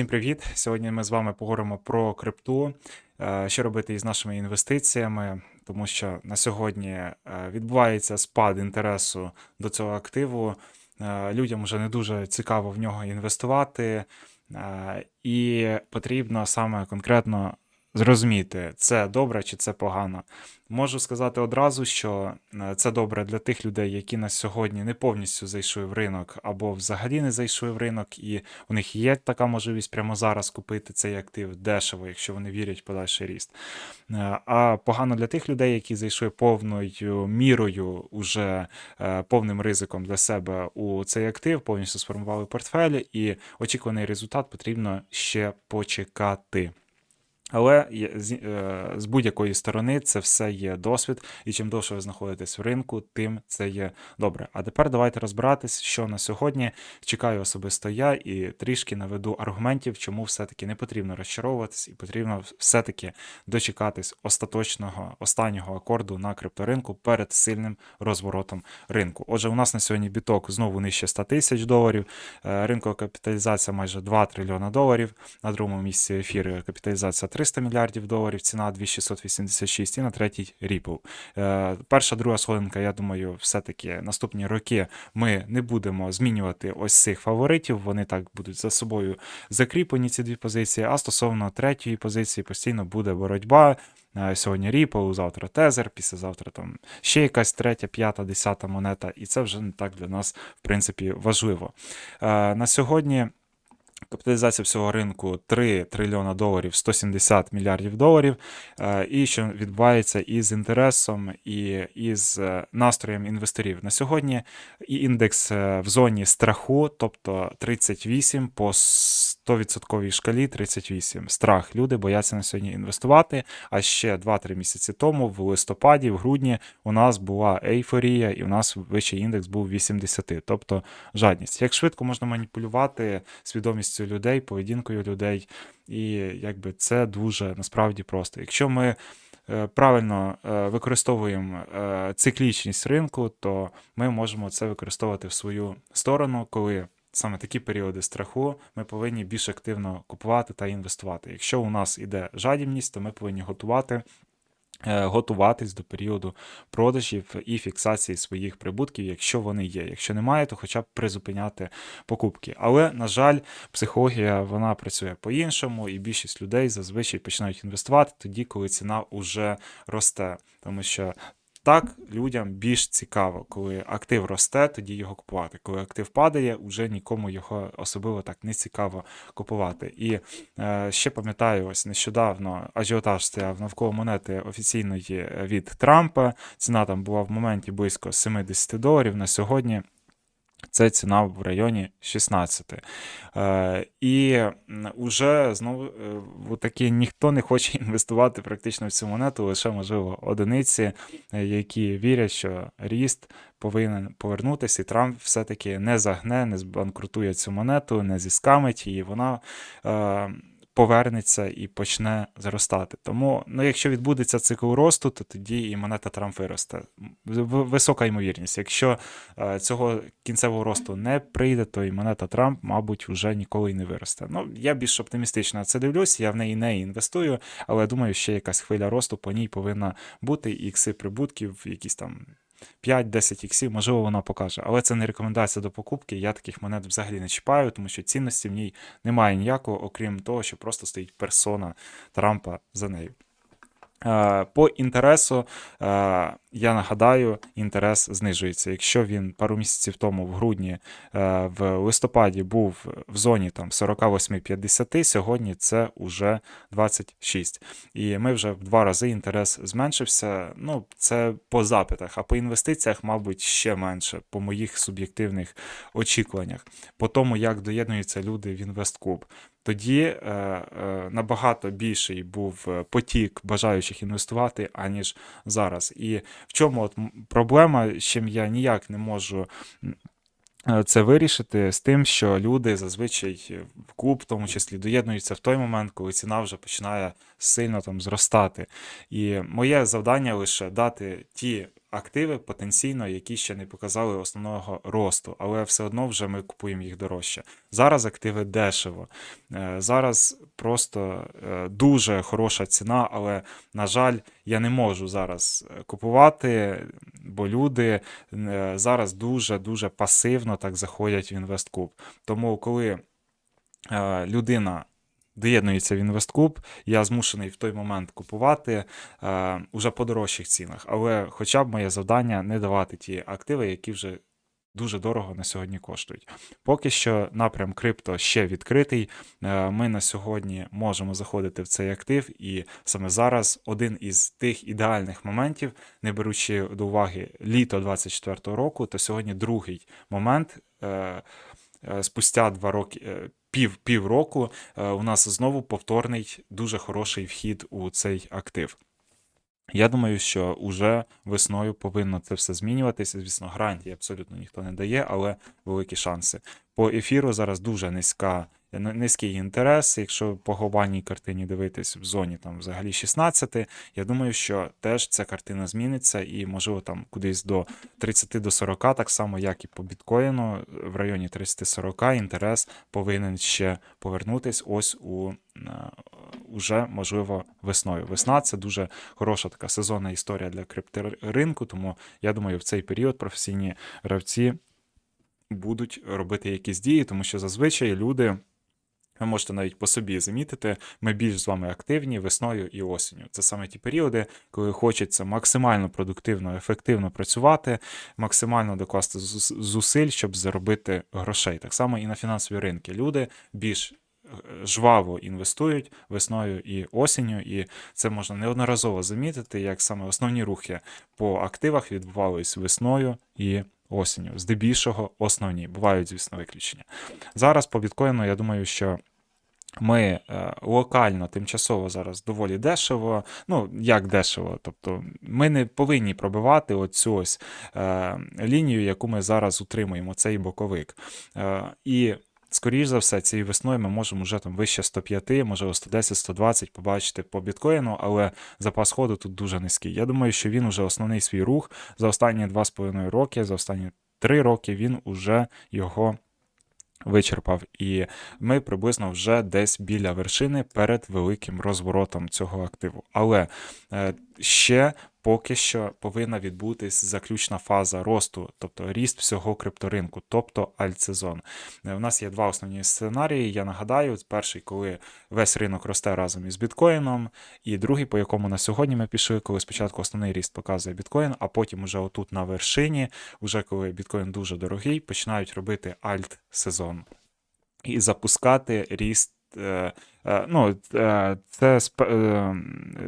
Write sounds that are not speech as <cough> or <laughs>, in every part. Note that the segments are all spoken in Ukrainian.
Всім привіт! Сьогодні ми з вами поговоримо про крипту, е, що робити із нашими інвестиціями, тому що на сьогодні е, відбувається спад інтересу до цього активу. Е, Людям вже не дуже цікаво в нього інвестувати, і потрібно саме конкретно зрозуміти, це добре чи це погано. Можу сказати одразу, що е, це добре для тих людей, які на сьогодні не повністю зайшли в ринок або взагалі не зайшли в ринок, і у них є така можливість прямо зараз купити цей актив дешево, якщо вони вірять в подальший ріст. Е, А погано для тих людей, які зайшли повною мірою, уже е, повним ризиком для себе у цей актив, повністю сформували портфель, і очікуваний результат потрібно ще почекати. Але з, е, з будь-якої сторони це все є досвід, і чим довше ви знаходитесь в ринку, тим це є добре. А тепер давайте розбиратись, що на сьогодні чекаю особисто я, і трішки наведу аргументів, чому все-таки не потрібно розчаровуватись, і потрібно все-таки дочекатись остаточного останнього акорду на крипторинку перед сильним розворотом ринку. Отже, у нас на сьогодні біток знову нижче 100 тисяч доларів, е, ринкова капіталізація майже 2 трильйона доларів. На другому місці ефір капіталізація 300 мільярдів доларів, ціна 2686 і на третій Ripple. Е, Перша, друга сходинка, я думаю, все-таки наступні роки ми не будемо змінювати ось цих фаворитів. Вони так будуть за собою закріплені, ці дві позиції. А стосовно третьої позиції постійно буде боротьба. Е, Сьогодні Ripple, завтра Tether, післязавтра там ще якась третя, п'ята, десята монета, і це вже не так для нас, в принципі, важливо. Е, На сьогодні Капіталізація всього ринку 3 трильйона доларів 170 мільярдів доларів. Е, І що відбувається із інтересом і із е, настроєм інвесторів. На сьогодні і індекс е, в зоні страху, тобто 38 по 100% шкалі 38. Страх. Люди бояться на сьогодні інвестувати. А ще 2-3 місяці тому, в листопаді, в грудні, у нас була ейфорія, і у нас вищий індекс був 80, тобто жадність. Як швидко можна маніпулювати свідомістю людей, поведінкою людей, і якби це дуже насправді просто. Якщо ми е, правильно е, використовуємо е, циклічність ринку, то ми можемо це використовувати в свою сторону, коли саме такі періоди страху ми повинні більш активно купувати та інвестувати. Якщо у нас іде жадібність, то ми повинні готувати. Е, Готуватись до періоду продажів і фіксації своїх прибутків, якщо вони є. Якщо немає, то хоча б призупиняти покупки. Але, на жаль, психологія вона працює по-іншому, і більшість людей зазвичай починають інвестувати тоді, коли ціна вже росте. Тому що так людям більш цікаво, коли актив росте, тоді його купувати. Коли актив падає, вже нікому його особливо так не цікаво купувати. І е, ще пам'ятаю, ось нещодавно ажіотаж стояв навколо монети офіційної від Трампа. Ціна там була в моменті близько 70 доларів. На сьогодні це ціна в районі 16. Е, і вже знову е, такі ніхто не хоче <laughs> інвестувати практично в цю монету, лише можливо одиниці, е, які вірять, що ріст повинен повернутися, і Трамп все-таки не загне, не збанкрутує цю монету, не зіскамить її, вона. Е, Повернеться і почне зростати. Тому, ну, якщо відбудеться цикл росту, то тоді і монета Трамп виросте. Висока ймовірність. Якщо е, цього кінцевого росту не прийде, то і монета Трамп, мабуть, вже ніколи й не виросте. Ну, я більш оптимістично це дивлюсь, я в неї не інвестую, але думаю, ще якась хвиля росту по ній повинна бути, ікси прибутків, якісь там 5-10 іксів, можливо, вона покаже. Але це не рекомендація до покупки. Я таких монет взагалі не чіпаю, тому що цінності в ній немає ніякого, окрім того, що просто стоїть персона Трампа за нею. Е, По інтересу, е, я нагадаю, інтерес знижується. Якщо він пару місяців тому, в грудні, е, в листопаді був в зоні там 48-50, сьогодні це уже 26. І ми вже в два рази інтерес зменшився. Ну, це по запитах, а по інвестиціях, мабуть, ще менше, по моїх суб'єктивних очікуваннях, по тому, як доєднуються люди в інвестклуб. Тоді е, е, набагато більший був е, потік бажаючих інвестувати, аніж зараз. І в чому от проблема, з чим я ніяк не можу е, це вирішити, з тим, що люди зазвичай в клуб, в тому числі, доєднуються в той момент, коли ціна вже починає сильно там зростати. І моє завдання лише дати ті активи потенційно, які ще не показали основного росту, але все одно вже ми купуємо їх дорожче. Зараз активи дешево. Е, Зараз просто е, дуже хороша ціна, але, на жаль, я не можу зараз е, купувати, бо люди зараз дуже-дуже пасивно так заходять в інвесткуб. Тому, коли людина доєднується в інвесткуб, я змушений в той момент купувати е, уже по дорожчих цінах. Але хоча б моє завдання не давати ті активи, які вже дуже дорого на сьогодні коштують. Поки що напрям крипто ще відкритий. Е, Ми на сьогодні можемо заходити в цей актив, і саме зараз один із тих ідеальних моментів, не беручи до уваги літо 24 року, то сьогодні другий момент. е, е, Спустя два роки, е, пів, пів року, е, у нас знову повторний дуже хороший вхід у цей актив. Я думаю, що уже весною повинно це все змінюватися. Звісно, гарантії абсолютно ніхто не дає, але великі шанси. По ефіру зараз дуже низька, ни- низький інтерес. Якщо по глобальній картині дивитись в зоні там взагалі 16, я думаю, що теж ця картина зміниться і можливо там кудись до 30 до 40, так само як і по біткоїну, в районі 30-40 інтерес повинен ще повернутись ось у е, уже можливо весною. Весна це дуже хороша така сезонна історія для крипторинку, тому я думаю, в цей період професійні гравці будуть робити якісь дії, тому що зазвичай люди. Ви можете навіть по собі замітити, ми більш з вами активні весною і осінню. Це саме ті періоди, коли хочеться максимально продуктивно, ефективно працювати, максимально докласти зусиль, щоб заробити грошей. Так само і на фінансові ринки. Люди більш е, жваво інвестують весною і осінню, і це можна неодноразово замітити, як саме основні рухи по активах відбувались весною і осінню. Здебільшого основні. Бувають, звісно, виключення. Зараз по біткоїну, я думаю, що ми е, локально, тимчасово зараз доволі дешево. Ну, як дешево, тобто ми не повинні пробивати оцю ось е, лінію, яку ми зараз утримуємо, цей боковик. Е, і Скоріш за все, цією весною ми можемо вже там вище 105, можливо 110-120 побачити по біткоїну, але запас ходу тут дуже низький. Я думаю, що він уже основний свій рух за останні 2,5 роки, за останні 3 роки він уже його вичерпав. І ми приблизно вже десь біля вершини перед великим розворотом цього активу. Але е, ще поки що повинна відбутись заключна фаза росту, тобто ріст всього крипторинку, тобто альтсезон. Е, У нас є два основні сценарії. Я нагадаю, перший, коли весь ринок росте разом із біткоїном, і другий, по якому на сьогодні ми пішли, коли спочатку основний ріст показує біткоін, а потім уже отут на вершині, уже коли біткоін дуже дорогий, починають робити альт-сезон і запускати ріст. Е, е, Ну, е, це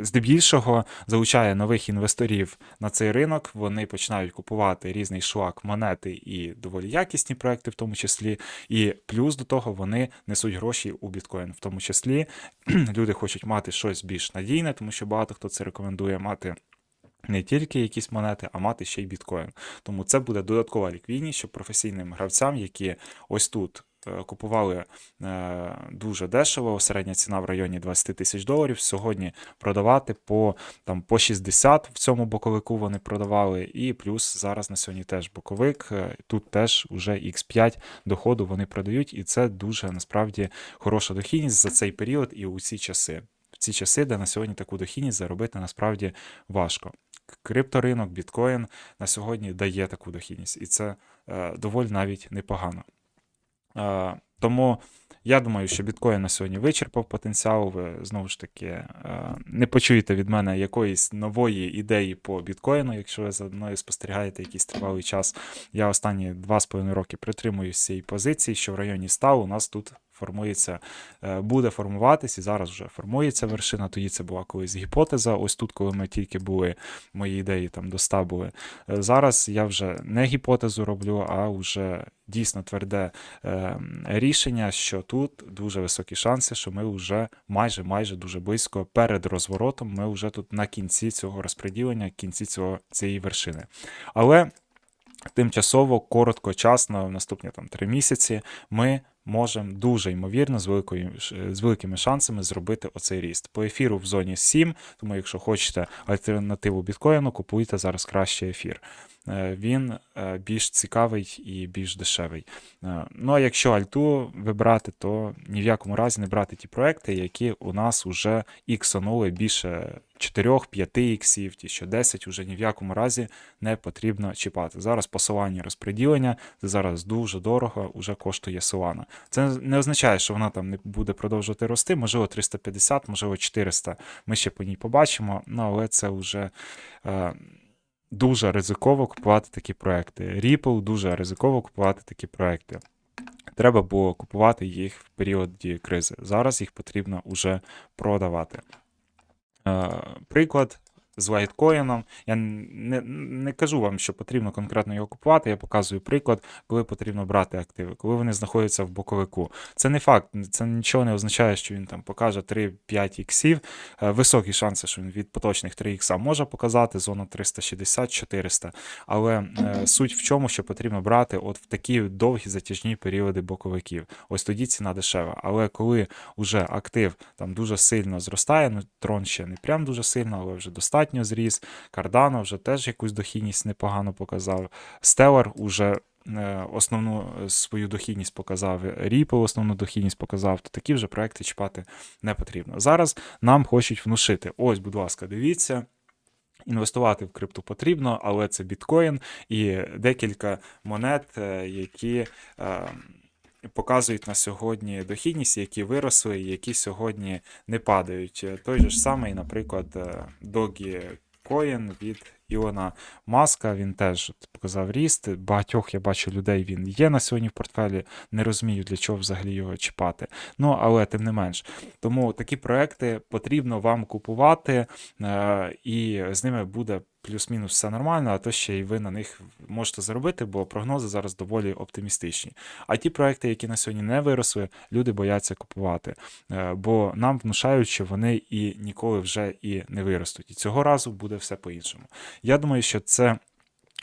здебільшого залучає нових інвесторів на цей ринок. Вони починають купувати різний шлак монети і доволі якісні проекти, в тому числі. І плюс до того вони несуть гроші у біткоін, в тому числі. <clears throat> Люди хочуть мати щось більш надійне, тому що багато хто це рекомендує мати. Не тільки якісь монети, а мати ще й біткоін. Тому це буде додаткова ліквідність, щоб професійним гравцям, які ось тут купували е, дуже дешево, середня ціна в районі 20 тисяч доларів. Сьогодні продавати по там по 60 в цьому боковику вони продавали, і плюс зараз на сьогодні теж боковик. е, Тут теж уже X5 доходу вони продають, і це дуже насправді хороша дохідність за цей період і у ці часи. В ці часи, де на сьогодні таку дохідність заробити насправді важко. Крипторинок, біткоін на сьогодні дає таку дохідність, і це е, доволі навіть непогано. Е, тому я думаю, що біткоін на сьогодні вичерпав потенціал. Ви знову ж таки е, не почуєте від мене якоїсь нової ідеї по біткоїну, якщо ви за мною спостерігаєте якийсь тривалий час. Я останні 2,5 роки притримуюсь цієї позиції, що в районі 100 у нас тут формується, е, буде формуватись, і зараз вже формується вершина. Тоді це була колись гіпотеза. Ось тут, коли ми тільки були, мої ідеї там до 100 були. Е, Зараз я вже не гіпотезу роблю, а вже дійсно тверде е, рішення, що тут дуже високі шанси, що ми вже майже майже дуже близько перед розворотом. Ми вже тут на кінці цього розподілення, кінці цього цієї вершини. Але тимчасово, короткочасно, в наступні там три місяці, ми можемо дуже ймовірно з, великою, з великими шансами зробити оцей ріст. По ефіру в зоні 7, тому якщо хочете альтернативу біткоїну, купуйте зараз краще ефір. Е, Він е, більш цікавий і більш дешевий. Е, Ну а якщо альту вибрати, то ні в якому разі не брати ті проекти, які у нас вже іксонули більше 4-5 іксів, ті, що 10 вже ні в якому разі не потрібно чіпати. Зараз посилання розподілення, це зараз дуже дорого вже коштує Solana. Це не означає, що вона там не буде продовжувати рости, можливо, 350, можливо, 400. Ми ще по ній побачимо, ну але це вже. Дуже ризиково купувати такі проекти. Ripple дуже ризиково купувати такі проекти. Треба було купувати їх в періоді кризи. Зараз їх потрібно вже продавати. Е, приклад з лайткоїном. Я не, не кажу вам, що потрібно конкретно його купувати. Я показую приклад, коли потрібно брати активи, коли вони знаходяться в боковику. Це не факт, це нічого не означає, що він там покаже 3-5 іксів. Е, Високі шанси, що він від поточних 3 ікса може показати, зона 360-400. Але е, суть в чому, що потрібно брати от в такі довгі затяжні періоди боковиків. Ось тоді ціна дешева. Але коли вже актив там дуже сильно зростає, ну трон ще не прям дуже сильно, але вже достатньо зріс. Cardano вже теж якусь дохідність непогано показав. Stellar уже е, основну е, свою дохідність показав, Ripple основну дохідність показав, то такі вже проекти чіпати не потрібно. Зараз нам хочуть внушити. Ось, будь ласка, дивіться. Інвестувати в крипту потрібно, але це біткоін і декілька монет, е, які показують на сьогодні дохідність, які виросли, які сьогодні не падають. Е, Той же ж самий, наприклад, е, Dogecoin від Ілона Маска, він теж от показав ріст. Багатьох я бачу людей, він є на сьогодні в портфелі. Не розумію, для чого взагалі його чіпати. Ну, але тим не менш. Тому такі проекти потрібно вам купувати, е, і з ними буде плюс-мінус все нормально, а то ще й ви на них можете заробити, бо прогнози зараз доволі оптимістичні. А ті проекти, які на сьогодні не виросли, люди бояться купувати, е, бо нам внушають, що вони і ніколи вже і не виростуть. І цього разу буде все по-іншому. Я думаю, що це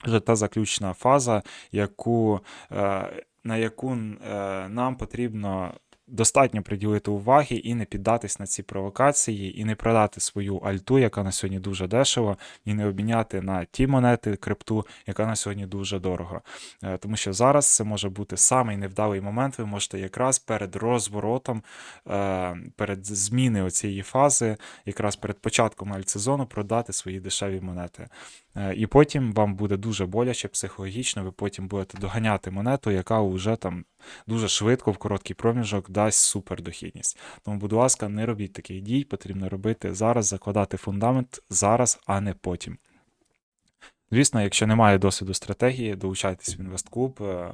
вже та заключна фаза, яку, е, на яку е, нам потрібно. Достатньо приділити уваги і не піддатись на ці провокації, і не продати свою альту, яка на сьогодні дуже дешево, і не обміняти на ті монети крипту, яка на сьогодні дуже дорого. Е, Тому що зараз це може бути самий невдалий момент. Ви можете якраз перед розворотом, е, перед зміни цієї фази, якраз перед початком альтсезону продати свої дешеві монети. Е, І потім вам буде дуже боляче психологічно, ви потім будете доганяти монету, яка вже там дуже швидко в короткий проміжок дасть супердохідність. Тому, будь ласка, не робіть таких дій, потрібно робити зараз, закладати фундамент зараз, а не потім. Звісно, якщо немає досвіду стратегії, долучайтесь в інвестклуб. е,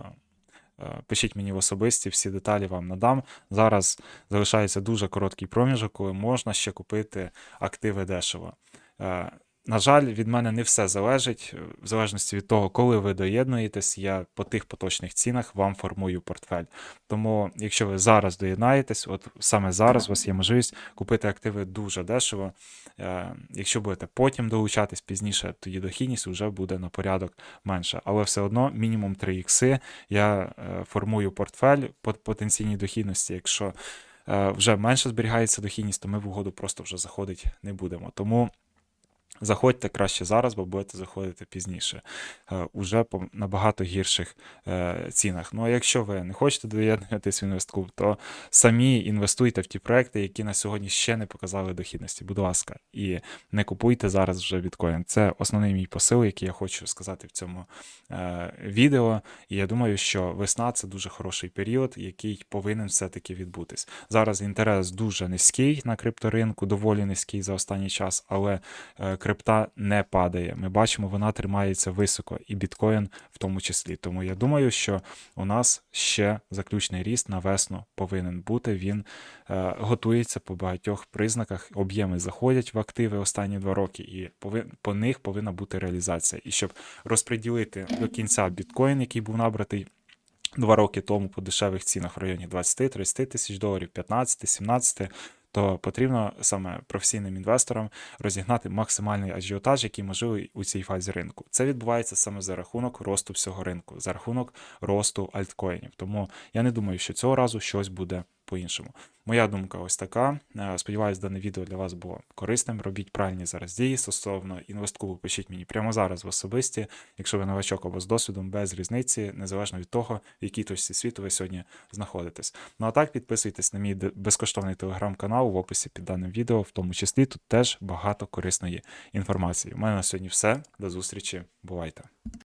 е, Пишіть мені в особисті, всі деталі вам надам. Зараз залишається дуже короткий проміжок, коли можна ще купити активи дешево. Е, На жаль, від мене не все залежить. В залежності від того, коли ви доєднуєтесь, я по тих поточних цінах вам формую портфель. Тому, якщо ви зараз доєднаєтесь, от саме зараз у вас є можливість купити активи дуже дешево. Е, Якщо будете потім долучатись пізніше, тоді дохідність вже буде на порядок менше. Але все одно мінімум 3 ікси я е, формую портфель по потенційній дохідності. Якщо е, вже менше зберігається дохідність, то ми в угоду просто вже заходити не будемо. Тому заходьте краще зараз, бо будете заходити пізніше, е, уже по набагато гірших е, цінах. Ну а якщо ви не хочете доєднуватись в інвестклуб, то самі інвестуйте в ті проекти, які на сьогодні ще не показали дохідності. Будь ласка, і не купуйте зараз вже біткоін. Це основний мій посил, який я хочу сказати в цьому е, відео. І я думаю, що весна це дуже хороший період, який повинен все-таки відбутись. Зараз інтерес дуже низький на крипторинку, доволі низький за останній час, але крипта не падає. Ми бачимо, вона тримається високо, і біткоін в тому числі. Тому я думаю, що у нас ще заключний ріст на весну повинен бути. Він е, готується по багатьох признаках. Об'єми заходять в активи останні два роки, і повин, по них повинна бути реалізація. І щоб розподілити до кінця біткоін, який був набратий. Два роки тому по дешевих цінах в районі 20-30 тисяч доларів, 15-17, то потрібно саме професійним інвесторам розігнати максимальний ажіотаж, який можливий у цій фазі ринку. Це відбувається саме за рахунок росту всього ринку, за рахунок росту альткоїнів. Тому я не думаю, що цього разу щось буде по-іншому. Моя думка ось така. Е, Сподіваюсь, дане відео для вас було корисним. Робіть правильні зараз дії стосовно інвестклубу. Пишіть мені прямо зараз в особисті, якщо ви новачок або з досвідом, без різниці, незалежно від того, в якій точці світу ви сьогодні знаходитесь. Ну а так підписуйтесь на мій безкоштовний телеграм-канал в описі під даним відео, в тому числі тут теж багато корисної інформації. У мене на сьогодні все. До зустрічі. Бувайте!